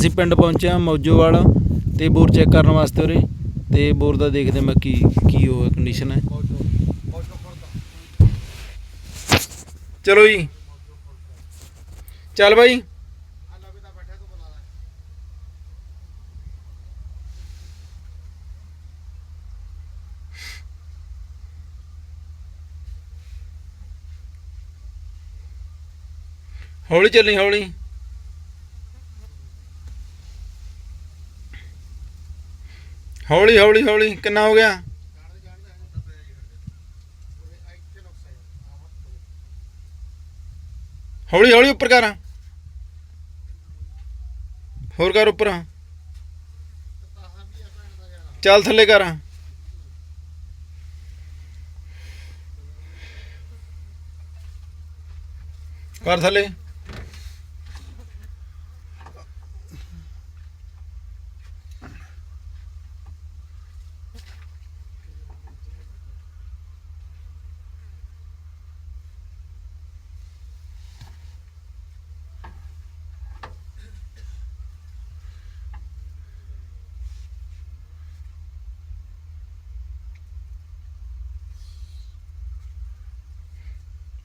ਅਸੀਂ ਪਿੰਡ ਪਹੁੰਚੇ ਹਾਂ ਮੌਜੋਵਾਲ ਤੇ ਬੋਰ ਚੈੱਕ ਕਰਨ ਵਾਸਤੇ ਉਰੇ ਤੇ ਬੋਰ ਦਾ ਦੇਖਦੇ ਮੈਂ ਕੀ ਕੀ ਉਹ ਕੰਡੀਸ਼ਨ ਹੈ। ਚਲੋ ਜੀ। ਚੱਲ ਬਾਈ। ਹੌਲੀ ਚੱਲੀ, ਹੌਲੀ। ਹੌਲੀ ਹੌਲੀ ਹੌਲੀ, ਕਿੰਨਾ ਹੋ ਗਿਆ? ਹੌਲੀ ਹੌਲੀ ਉੱਪਰ ਕਰ। ਹੋਰ ਕਰ ਉੱਪਰ। ਚੱਲ ਥੱਲੇ ਕਰ। ਕਰ ਥੱਲੇ।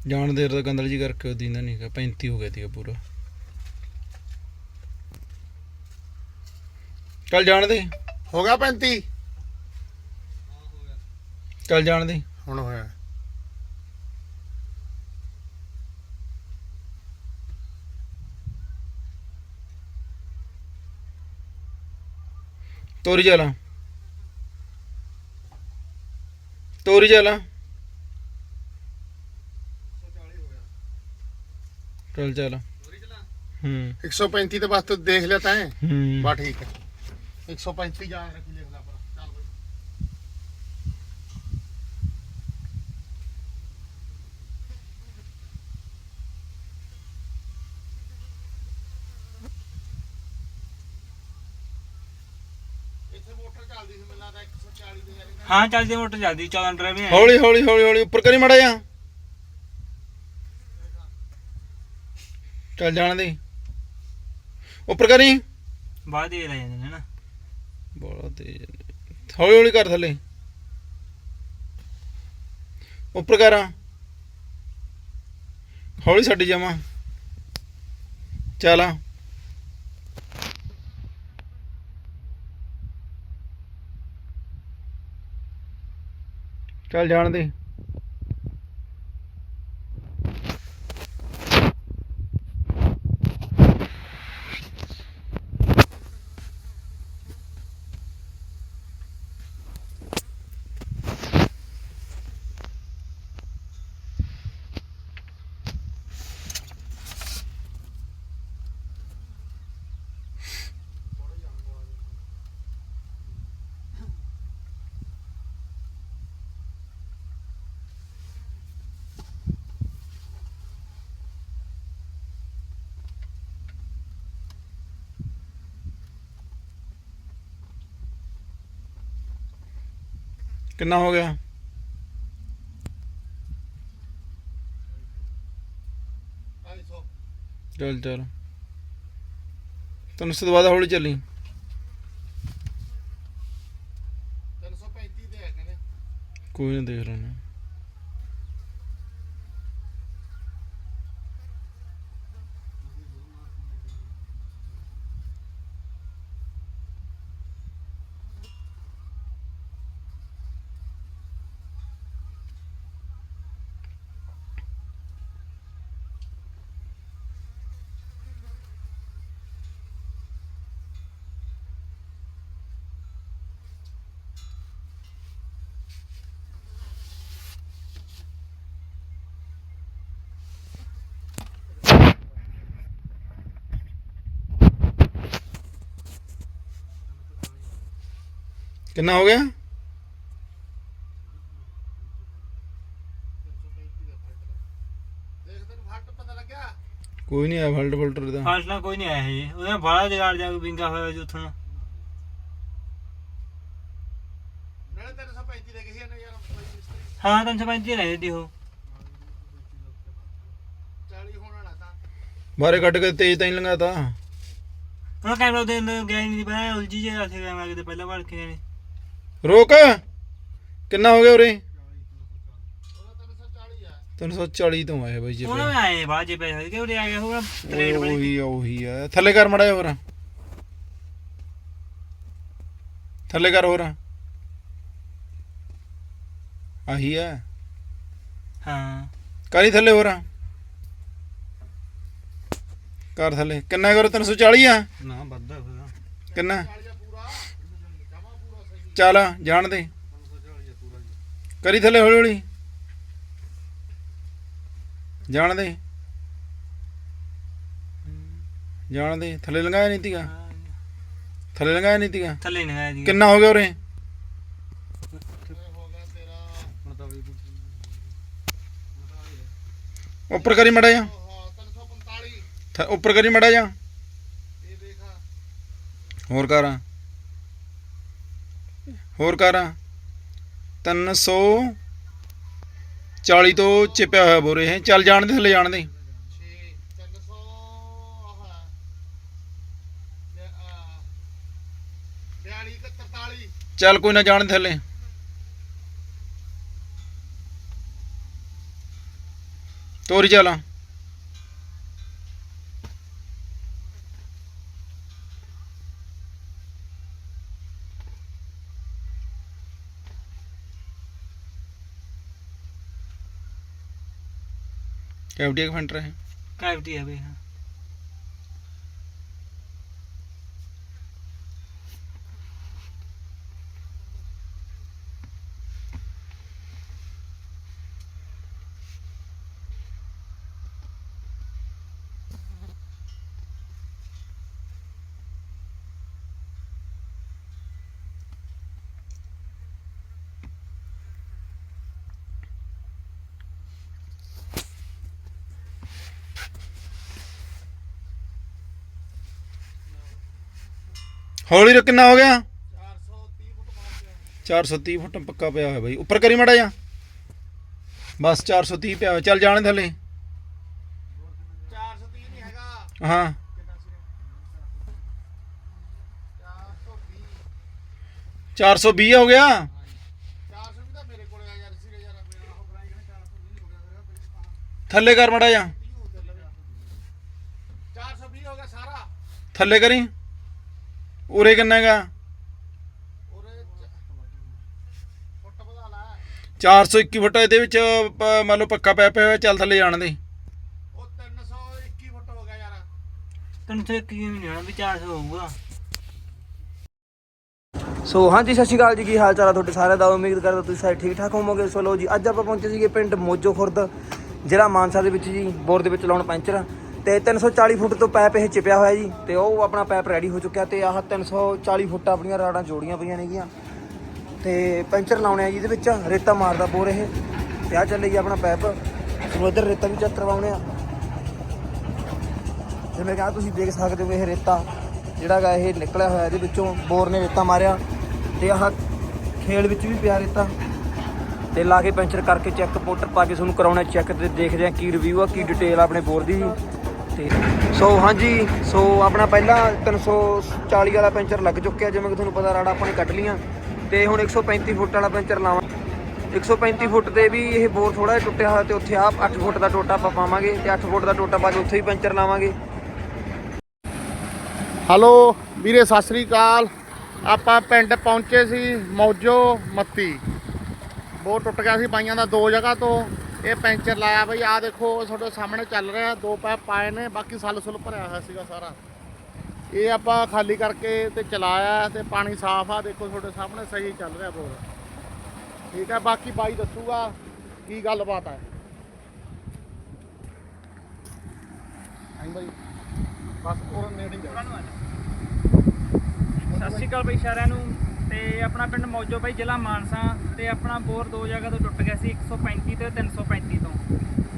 ਜਾਣ ਦੇਰ ਦਾ ਗੰਦਲ ਜੀ ਕਰਕੇ ਉਹ ਦਿੰਦਾ ਨਹੀਂਗਾ 35 ਹੋ ਗਿਆ ਸੀਗਾ ਪੂਰਾ। ਚੱਲ ਜਾਣ ਦੇ। ਹੋ ਗਿਆ 35 ਚੱਲ ਜਾਣ ਦੇ। ਹੁਣ ਹੋਇਆ। ਤੋਰੀ ਚੱਲ ਤੋਰੀ ਚੱਲ ਚੱਲ ਚੱਲ। ਹੂੰ। 135 ਤੇ ਬਸ ਤੂੰ ਦੇਖ ਲਿਆ ਤੈਂ ਹੂੰ। ਬਾ ਠੀਕ ਹੈ। 135 ਜਾਣ ਰੱਖੀ ਲਿਖ ਲੈ ਪਰ ਚੱਲ ਬਈ। ਇੱਥੇ ਮੋਟਰ ਚੱਲਦੀ ਸੀ ਮੈਨੂੰ ਲੱਗਦਾ 140 ਦੇ ਯਾਰ ਹਾਂ ਚੱਲਦੀ ਮੋਟਰ ਚੱਲਦੀ 14 ਡਰਾਈਵਰ ਹੈ ਹੌਲੀ ਹੌਲੀ ਹੌਲੀ ਹੌਲੀ ਉੱਪਰ ਕਰੀ ਮੜਾ ਜਾ ਚੱਲ ਜਾਣ ਦੇ। ਉੱਪਰ ਕਰੀ। ਬਾਅਦ ਦੇ ਲੈ ਜਾਂਦੇ ਨੇ ਨਾ। ਬੜਾ ਤੇਜ਼। ਹੌਲੀ ਹੌਲੀ ਕਰ ਥੱਲੇ। ਉੱਪਰ ਕਰ। ਹੌਲੀ ਛੱਡੀ ਜਾਵਾਂ। ਚੱਲ। ਆ। ਚੱਲ ਜਾਣ ਦੇ। ਕਿੰਨਾ ਹੋ ਗਿਆ? ਚੱਲ ਚੱਲ। ਤੈਨੂੰ ਤੋਂ ਬਾਅਦ ਹੌਲੀ ਚੱਲੀ। 335 ਦੇ ਹੈ ਕਹਿੰਦੇ। ਕੋਈ ਨਾ ਦੇਖ ਲੈਣਾ ਕਿੰਨਾ ਹੋ ਗਿਆ? ਕੋਈ ਨਹੀਂ ਆ ਫਲਟ ਫਿਲਟਰ ਦਾ ਫਾਸਲਾ ਕੋਈ ਨਹੀਂ ਆਇਆ ਜੀ। ਉਹਦਾ ਬੜਾ ਜਗਾੜ ਜਾ ਕੇ ਵਿੰਗਾ ਹੋਇਆ ਜੀ ਉੱਥੋਂ। ਨਾਲੇ 335 ਦੇ ਕਿਸੇ ਨੇ ਯਾਰ ਕੋਈ ਮਿਸਤਰੀ ਹਾਂ 335 ਰਹਿ ਦੀ ਉਹ। 40 ਹੋਣਾ ਨਾ ਤਾਂ ਬਾਰੇ ਕੱਢ ਕੇ ਤੇਜ਼ ਤਾਂ ਹੀ ਲੰਘਾਤਾ। ਹੁਣ ਕੈਮਰਾ ਦੇ ਅੰਦਰ ਗਿਆ ਨਹੀਂ ਪਤਾ ਉਲਝੀ ਜੇ ਉੱਥੇ ਕੈਮਰਾ ਕਿਤੇ ਪਹਿਲਾਂ ਵੜ ਕੇ ਰੋਕ। ਕਿੰਨਾ ਹੋ ਗਿਆ ਉਰੇ? ਉਹਦਾ 340 ਆ 340 ਤੋਂ ਆਇਆ ਬਾਈ ਜੀ ਉਹਨਾਂ ਆਏ ਬਾਅਦ ਜੇ ਪੈਸੇ ਕਿ ਉਰੇ ਆ ਗਿਆ ਹੋਗਾ ਟ੍ਰੇਡ ਬਣੀ ਉਹੀ ਆ, ਉਹੀ ਆ। ਥੱਲੇ ਕਰ ਮੜਾ ਹੋਰ। ਥੱਲੇ ਕਰ ਹੋਰ। ਆਹੀ ਆ। ਹਾਂ। ਕਰੀ ਥੱਲੇ ਹੋਰ। ਕਰ ਥੱਲੇ। ਕਿੰਨਾ ਕਰੋ? 340 ਆ? ਨਾ ਹੋਗਾ ਕਿੰਨਾ 40 ਆ ਪੂਰਾ ਜਮਾ ਪੂਰਾ ਸਹੀ ਚੱਲ ਜਾਣ ਦੇ। 340 ਆ ਪੂਰਾ ਜੀ ਕਰੀ ਥੱਲੇ ਹੌਲੀ ਹੌਲੀ। ਜਾਣ ਦੇ। ਜਾਣ ਦੇ। ਥੱਲੇ ਲੰਘਾਇਆ ਨਹੀਂ ਤੀਗਾ। ਥੱਲੇ ਲੰਘਾਇਆ ਨਹੀਂ ਤੀਗਾ। ਥੱਲੇ ਨਹੀਂ ਆਇਆ ਜੀ ਕਿੰਨਾ ਹੋ ਗਿਆ ਉਰੇ? ਉੱਪਰ ਕਰੀ ਮੜਾ ਜਾ ਹਾਂ 345 ਥ- ਉੱਪਰ ਕਰੀ ਮੜਾ ਜਾ ਇਹ ਦੇਖਾ ਹੋਰ ਕਰ ਹੋਰ ਕਰ? 340 ਤੋਂ ਚਿਪਿਆ ਹੋਇਆ ਬੋਰੇ ਹੈ ਚੱਲ ਜਾਣ ਦੇ, ਥੱਲੇ ਜਾਣ ਦੇ। 43 ਚੱਲ ਕੋਈ ਨਾ ਜਾਣ ਥੱਲੇ। ਤੋਰੀ ਚੱਲ। कैविटी का फैंटर है कैविटी है भाई हाँ गया 430 ਫੁੱਟ ਮਾਰਦੇ ਆ 430 ਫੁੱਟ ਪੱਕਾ ਪਿਆ ਹੋਇਆ ਬਾਈ। ਉੱਪਰ ਕਰੀ ਮੜਾ ਜਾ ਬਸ 430 ਪਿਆ ਹੋਇਆ। ਚੱਲ ਜਾਣ ਥੱਲੇ। 430 ਨਹੀਂ ਹੈਗਾ। ਹਾਂ। ਕਿੰਨਾ ਸੀ 420 420 ਹੋ ਗਿਆ? 400 ਵੀ ਤਾਂ ਮੇਰੇ ਕੋਲੇ ਆ ਯਾਰ ਸਿਰੇ ਯਾਰ ਆਪਣੇ ਆਹ ਬਰਾਈ ਕਹਿੰਦੇ 420 ਹੋ ਗਿਆ ਮੇਰਾ ਮੇਰੇ ਥੱਲੇ ਕਰ ਮੜਾ ਜਾ 30 ਹੋ ਤੇ ਲਵੇ 420 ਹੋ ਗਿਆ ਸਾਰਾ। ਥੱਲੇ ਕਰੀ। ਉਰੇ ਕਿੰਨਾ ਹੈਗਾ ਔਰ ਫੁੱਟ ਵਧਾ ਲਾ 421 ਫੁੱਟ ਇਹਦੇ ਵਿੱਚ ਪ- ਮੰਨ ਲਓ ਪੱਕਾ ਪਿਆ ਪਿਆ ਹੋਇਆ ਚੱਲ ਥੱਲੇ ਜਾਣ ਦੇ। ਉਹ 321 ਫੁੱਟ ਹੋ ਗਿਆ ਯਾਰ। ਤੈਨੂੰ ਤੇ ਕੀ ਨਹੀਂ ਹੋਣਾ ਵੀ 400 ਹੋਊਗਾ। ਸੋ ਹਾਂਜੀ ਸਤਿ ਸ਼੍ਰੀ ਅਕਾਲ ਜੀ ਕੀ ਹਾਲ ਚਾਲ ਆ ਤੁਹਾਡੇ ਸਾਰਿਆਂ ਦਾ? ਉਮੀਦ ਕਰਦਾ ਤੁਸੀਂ ਸਾਰੇ ਠੀਕ ਠਾਕ ਹੋਵੋਗੇ। ਸੋ ਲੋ ਜੀ ਅੱਜ ਆਪਾਂ ਪਹੁੰਚੇ ਸੀਗੇ ਪਿੰਡ ਮੋਜੋ ਖੁਰਦ ਜ਼ਿਲ੍ਹਾ ਮਾਨਸਾ ਦੇ ਵਿੱਚ ਜੀ ਬੋਰ ਦੇ ਵਿੱਚ ਲਾਉਣ ਪੈਂਚਰ। ਤੇ 340 ਫੁੱਟ ਤੋਂ ਪੈਪ ਇਹ ਚਿਪਿਆ ਹੋਇਆ ਜੀ, ਤੇ ਉਹ ਆਪਣਾ ਪੈਪ ਰੈਡੀ ਹੋ ਚੁੱਕਿਆ ਤੇ ਆਹ 340 ਫੁੱਟ ਆਪਣੀਆਂ ਰਾੜਾਂ ਜੋੜੀਆਂ ਪਈਆਂ ਨੇਗੀਆਂ। ਤੇ ਪੈਂਚਰ ਲਾਉਣੇ ਆ ਜੀ ਇਹਦੇ ਵਿੱਚ, ਰੇਤਾ ਮਾਰਦਾ ਬੋਰ ਇਹ। ਤੇ ਆ ਚੱਲੇ ਜੀ ਆਪਣਾ ਪੈਪ। ਤੁਹਾਨੂੰ ਇੱਧਰ ਰੇਤਾ ਵੀ ਚੈੱਕ ਕਰਵਾਉਣੇ ਆ। ਜਿਵੇਂ ਕਿ ਆਹ ਤੁਸੀਂ ਦੇਖ ਸਕਦੇ ਹੋ ਇਹ ਰੇਤਾ, ਜਿਹੜਾ ਗਾ ਇਹ ਨਿਕਲਿਆ ਹੋਇਆ ਇਹਦੇ ਵਿੱਚੋਂ, ਬੋਰ ਨੇ ਰੇਤਾ ਮਾਰਿਆ। ਤੇ ਆਹ ਖੇਲ ਵਿੱਚ ਵੀ ਪਿਆ ਰੇਤਾ। ਤੇ ਲਾ ਕੇ ਪੈਂਚਰ ਕਰਕੇ ਚੈੱਕ ਪੋਟਰ ਪਾ ਕੇ ਤੁਹਾਨੂੰ ਕਰਾਉਣਾ ਚੈੱਕ ਤੇ ਦੇਖਦੇ ਆ ਕੀ ਰਿਵਿਊ ਆ, ਕੀ ਡਿਟੇਲ ਆਪਣੇ ਬੋਰ ਦੀ। ਤੇ ਸੋ ਹਾਂਜੀ, ਸੋ ਆਪਣਾ ਪਹਿਲਾਂ 340 ਵਾਲਾ ਪੈਂਚਰ ਲੱਗ ਚੁੱਕਿਆ, ਜਿਵੇਂ ਕਿ ਤੁਹਾਨੂੰ ਪਤਾ ਰਾੜਾ ਆਪਾਂ ਨੇ ਕੱਢ ਲੀਆਂ ਤੇ ਹੁਣ 135 ਫੁੱਟ ਵਾਲਾ ਪੈਂਚਰ ਲਾਵਾਂ। 135 ਫੁੱਟ ਤੇ ਵੀ ਇਹ ਬੋਰ ਥੋੜਾ ਜਿਹਾ ਟੁੱਟਿਆ ਹੋਇਆ ਤੇ ਉੱਥੇ ਆ 8 ਫੁੱਟ ਦਾ ਟੋਟਾ ਆਪਾਂ ਪਾਵਾਂਗੇ ਤੇ 8 ਫੁੱਟ ਦਾ ਟੋਟਾ ਪਾ ਕੇ ਉੱਥੇ ਹੀ ਪੈਂਚਰ ਲਾਵਾਂਗੇ। ਹੈਲੋ, ਵੀਰੇ, ਸਤਿ ਸ੍ਰੀ ਅਕਾਲ। ਆਪਾਂ ਪਿੰਡ ਪਹੁੰਚੇ ਸੀ ਮੌਜੋ ਮੱਤੀ। ਬੋਰ ਟੁੱਟ ਗਿਆ ਸੀ ਬਾਈਆਂ ਦਾ ਦੋ ਜਗ੍ਹਾ ਤੋਂ। ਇਹ ਪੈਂਚਰ ਲਾਇਆ ਬਈ ਆ ਦੇਖੋ ਤੁਹਾਡੇ ਸਾਹਮਣੇ ਚੱਲ ਰਿਹਾ, ਦੋ ਪੈਪ ਪਾਏ ਨੇ, ਬਾਕੀ ਸੱਲ ਸੁੱਲ ਭਰਿਆ ਹੋਇਆ ਸੀਗਾ ਸਾਰਾ। ਇਹ ਆਪਾਂ ਖਾਲੀ ਕਰਕੇ ਤੇ ਚਲਾਇਆ ਤੇ ਪਾਣੀ ਸਾਫ਼ ਆ, ਦੇਖੋ ਤੁਹਾਡੇ ਸਾਹਮਣੇ ਸਹੀ ਚੱਲ ਰਿਹਾ ਬੋਰ ਠੀਕ ਹੈ ਬਾਕੀ ਬਾਈ ਦੱਸੂਗਾ ਕੀ ਗੱਲਬਾਤ ਹੈ ਹਾਂ ਬਾਈ, ਬਸ ਹੋਰ ਨੇੜੇ ਜਾ ਸਤਿ ਸ਼੍ਰੀ ਅਕਾਲ ਬਈ ਸਾਰਿਆਂ ਨੂੰ। ਤੇ ਆਪਣਾ ਪਿੰਡ ਮੌਜੋ ਬਾਈ ਜ਼ਿਲ੍ਹਾ ਮਾਨਸਾ ਤੇ ਆਪਣਾ ਬੋਰ ਦੋ ਜਗ੍ਹਾ ਤੋਂ ਟੁੱਟ ਗਿਆ ਸੀ 135 ਤੇ 335 ਤੋਂ।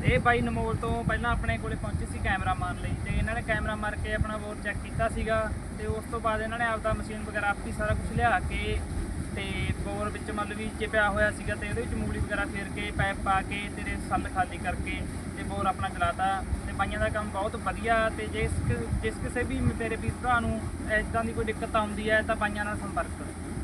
ਇਹ ਬਾਈ ਨਮੋਲ ਤੋਂ ਪਹਿਲਾਂ ਆਪਣੇ ਕੋਲੇ ਪਹੁੰਚੇ ਸੀ ਕੈਮਰਾ ਮਾਰਨ ਲਈ ਤੇ ਇਹਨਾਂ ਨੇ ਕੈਮਰਾ ਮਾਰ ਕੇ ਆਪਣਾ ਬੋਰ ਚੈੱਕ ਕੀਤਾ ਸੀਗਾ ਤੇ ਉਸ ਤੋਂ ਬਾਅਦ ਇਹਨਾਂ ਨੇ ਆਪਦਾ ਮਸ਼ੀਨ ਵਗੈਰਾ ਆਪੀ ਸਾਰਾ ਕੁਝ ਲਿਆ ਕੇ ਤੇ ਬੋਰ ਵਿੱਚ ਮਤਲਬ ਲਓ ਵੀ ਪਿਆ ਹੋਇਆ ਸੀਗਾ ਤੇ ਇਹਦੇ ਵਿੱਚ ਮੂਲੀ ਵਗੈਰਾ ਫੇਰ ਕੇ ਪਾਈਪ ਪਾ ਕੇ ਤੇਰੇ ਸੱਲ ਖਾਲੀ ਕਰਕੇ ਤੇ ਬੋਰ ਆਪਣਾ ਚਲਾਤਾ ਤੇ ਬਾਈਆਂ ਦਾ ਕੰਮ ਬਹੁਤ ਵਧੀਆ ਤੇ ਜਿਸ ਜਿਸ ਕਿਸੇ ਵੀ ਮੇਰੇ ਵੀਰ ਭਰਾ ਨੂੰ ਇਦਾਂ ਦੀ ਕੋਈ ਦਿੱਕਤ ਆਉਂਦੀ ਹੈ ਤਾਂ ਬਾਈਆਂ ਨਾਲ ਸੰਪਰਕ ਕਰੋ।